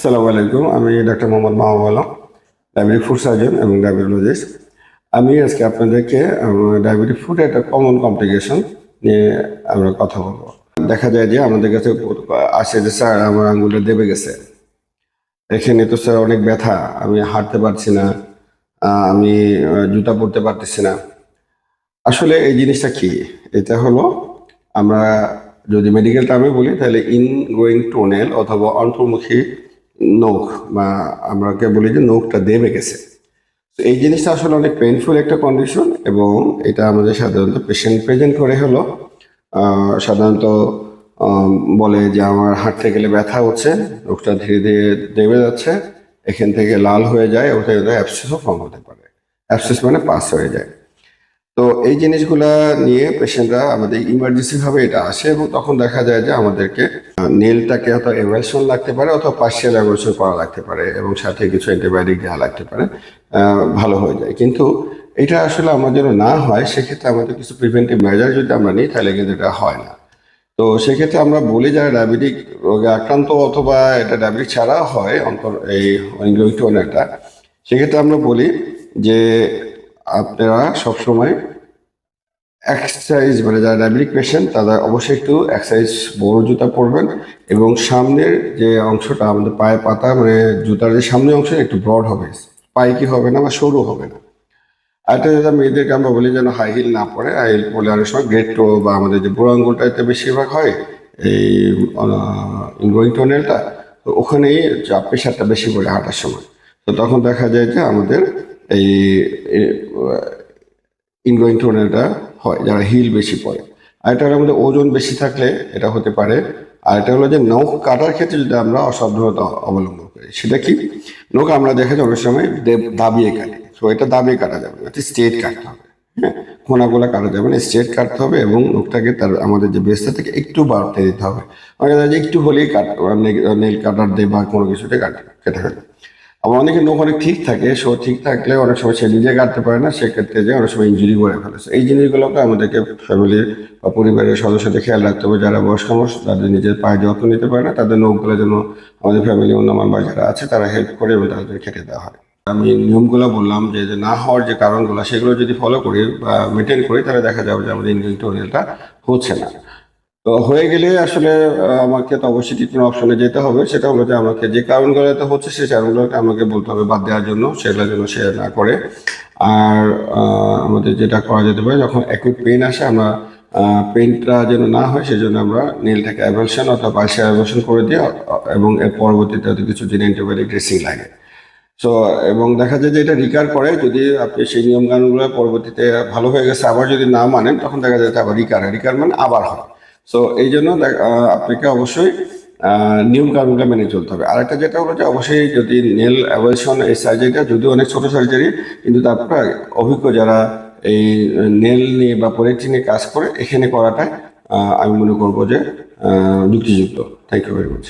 আসসালামু আলাইকুম, আমি doctor Mohammad Mahbub Alam, diabetic foot surgeon এবং ডায়াবেটোলজিস্ট। আমি আজকে আপনাদেরকে ডায়াবেটিক ফুড একটা কমন কমপ্লিকেশন নিয়ে আমরা কথা বলব। দেখা যায় যে আমাদের কাছে আসে যে, স্যার, আমার আঙ্গুলে দেবে গেছে। এখানে তো, স্যার, অনেক ব্যথা, আমি হাঁটতে পারছি না আমি জুতা পরতে পারতেছি না। আসলে এই জিনিসটা কি? এটা হলো, আমরা যদি মেডিকেল টার্মে বলি, তাহলে ইন গোয়িং টোনেল অথবা অন্তর্মুখী নখ বা আমরাকে বলি যে নখটা দেবে গেছে। তো এই জিনিসটা আসলে অনেক পেইনফুল একটা কন্ডিশন এবং এটা আমাদের সাধারণত পেশেন্ট প্রেজেন্ট করে হলো। সাধারণত বলে যে আমার হাঁটতে গেলে ব্যথা হচ্ছে, নখটা ধীরে ধীরে দেবে যাচ্ছে, এখান থেকে লাল হয়ে যায় ওটা অ্যাপসেসও ফর্ম হতে পারে। অ্যাপসেস মানে পাস হয়ে যায়। তো এই জিনিসগুলা নিয়ে পেশেন্টরা আমাদের ইমার্জেন্সি ভাবে এটা আসে এবং তখন দেখা যায় যে আমাদেরকে নেলটাকে হয়তো এভালশন লাগতে পারে অথবা পার্সিয়াল এভালশন করা লাগতে পারে এবং সাথে কিছু অ্যান্টিবায়োটিক দেওয়া লাগতে পারে ভালো হয়ে যায়। কিন্তু এটা আসলে আমার জন্য না হয়, সেক্ষেত্রে আমাদের কিছু প্রিভেন্টিভ মেজার যদি আমরা নিই, তাহলে কিন্তু এটা হয় না। তো সেক্ষেত্রে আমরা বলি যারা ডায়াবেটিক রোগে আক্রান্ত অথবা এটা ডায়াবেটিক ছাড়া হয়, অন্তর এই একটা সেক্ষেত্রে আমরা বলি যে আপনারা সবসময় এক্সারসাইজ মানে যারা ডায়াবেটিক পেশেন্ট তারা অবশ্যই একটু এক্সারসাইজ বড় জুতা পরবেন এবং সামনের যে অংশটা আমাদের পায়ে পাতা মানে জুতার যে সামনের অংশ, একটু ব্রড হবে। পায়ে কি হবে না বা সরু হবে না। আরেকটা যেটা মেয়েদেরকে আমরা বলি যেন হাই হিল না পরে হাই হিল পরলে অনেক সময় গ্রেট টো বা আমাদের যে বুড়ো আঙ্গুলটাতে বেশিরভাগ হয়, এই ইনগোয়িং টোনেলটা তো ওখানেই চাপ প্রেশারটা বেশি পড়ে হাঁটার সময়। তো তখন দেখা যায় যে আমাদের এই ইনগোয়িং টোনেলটা হয়, যারা হিল বেশি পড়ে। আর এটা আমাদের ওজন বেশি থাকলে এটা হতে পারে। আর এটা হলো যে নখ কাটার ক্ষেত্রে যদি আমরা অসাবধানতা অবলম্বন করি, সেটা কি? নখ আমরা দেখা যায় অনেক সময় দাবিয়ে কাটি। তো এটা দাবিয়ে কাটা যাবে না স্ট্রেট কাটতে হবে। হ্যাঁ? কোনাগুলো কাটা যাবে না স্ট্রেট কাটতে হবে এবং নখটাকে তার, আমাদের যে বেসটা থেকে একটু বাড়তে দিতে হবে। অনেকে একটু হলেই কাট নেল কাটার দিয়ে বা কোনো কিছুতে কাটে কেটে ফেলে আবার অনেকে নখ অনেক ঠিক থাকে, সো ঠিক থাকলে অনেক সময় সে নিজে কাটতে পারে না, সেক্ষেত্রে যে অনেক সময় ইঞ্জুরি করে ফেলেছে এই জিনিসগুলোকে আমাদেরকে ফ্যামিলির বা পরিবারের সদস্যদের খেয়াল রাখতে হবে, যারা বয়স্ক মানুষ, তাদের নিজের পায়ে যত্ন নিতে পারে না, তাদের নখগুলো যেন আমাদের ফ্যামিলি অন্য মেম্বার যারা আছে, তারা হেল্প করে এবং তাদের কেটে দেওয়া হয়। আমি নিয়মগুলো বললাম যে না হওয়ার যে কারণগুলো, সেগুলো যদি ফলো করি বা মেনটেন করি, তাহলে দেখা যাবে যে আমাদের টোনেলটা হচ্ছে না। তো হয়ে গেলে আসলে আমাকে তো অবশ্যই ট্রিটমেন্ট অপশনে যেতে হবে। সেটা হলো যে আমাকে যে কারণগুলোতে হচ্ছে সেই কারণগুলোকে আমাকে বলতে হবে বাদ দেওয়ার জন্য সেগুলো যেন সে না করে। আর আমাদের যেটা করা যেতে পারে, যখন অ্যাকুইট পেন আসে, আমরা পেনটা যেন না হয়, সেজন্য আমরা নীলটাকে অ্যাভালশন অথবা পার্সিয়াল অ্যাভালশন করে দিই এবং এর পরবর্তীতে হয়তো কিছু দিন অ্যান্টিবায়োটিক ড্রেসিং লাগে। সো এবং দেখা যায় যে এটা রিকার করে, যদি আপনি সেই নিয়ম কানুনগুলো পরবর্তীতে ভালো হয়ে গেছে, আবার যদি না মানেন, তখন দেখা যায় আবার রিকার রিকার মানে আবার হয়। সো এই জন্য আপনাকে অবশ্যই নিয়ম কানুনটা মেনে চলতে হবে। আরেকটা যেটা হলো যে, অবশ্যই যদি নেল অ্যাভেশন এই সার্জারিটা যদিও অনেক ছোট সার্জারি কিন্তু তারপরে অভিজ্ঞ যারা এই নেল নিয়ে বা পলিটি নিয়ে কাজ করে, এখানে করাটা আমি মনে করব যে যুক্তিযুক্ত। Thank you very much